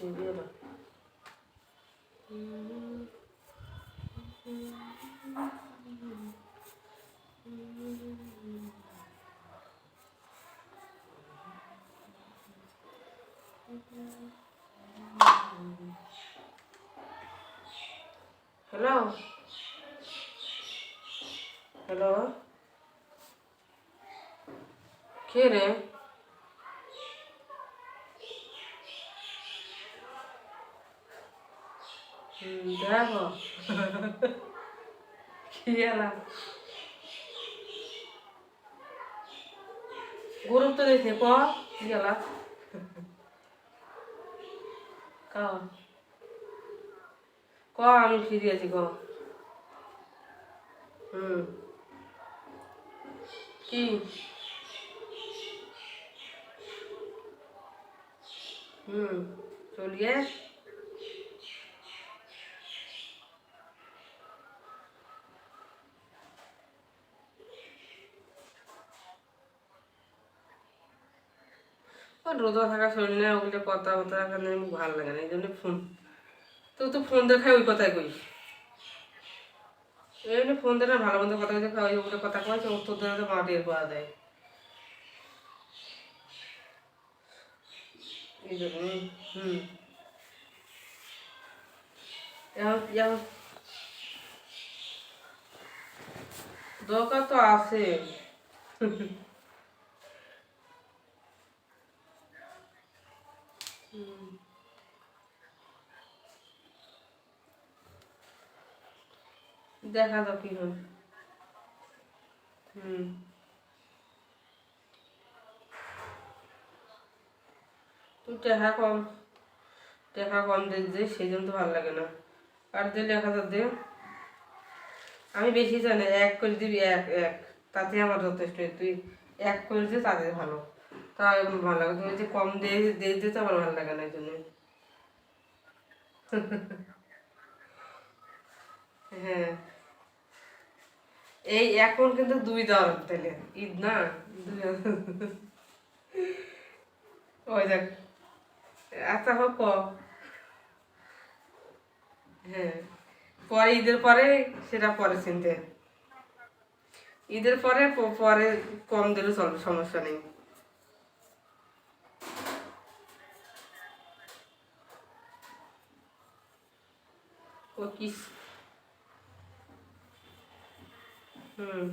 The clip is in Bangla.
Sevilla. Hello? Hello? Kitty? দেখো কি এলাম গুরুত্ব দিয়েছে ক গেলা ক ক আমি ফিরে আছি ক হুম কি হুম চলিয়ে রোদা থাকা শরীর না ওগুলো কথা বথা এখানে ভালো লাগে না, এই জন্য ফোন। তো তো ফোন দেখায় ওই কথাই কই এই জন্য ফোন দেখে ভালো মন্দ কথা দেখা ওই ওগুলো কথা কয়েছে দেওয়া তো মাটি পাওয়া যায়। এই জন্য, হুম। দরকার তো আছে। দেখা যাক কি হয়। হুম। তুই টাকা কম টাকা কম দে যে, সেই জন্য তো ভালো লাগে না। আর এক হাজার দে। আমি বেশি জানি এক করে দিবি এক এক। তাতে আমার যথেষ্ট। তুই এক করে দে তাতে ভালো। তাই ভালো লাগে। তুমি যে কম দিয়ে দিয়ে দিতে আমার ভালো লাগে না এই জন্য হ্যাঁ। এই এখন কিন্তু দুই দেওয়ার তাহলে। ঈদ না? ওই দেখ। আচ্ছা হোক হ্যাঁ। পরে ঈদের পরে সেটা পরে চিনতে। ঈদের পরে পরে কম দিলে চলবে সমস্যা নেই। ও কি হুম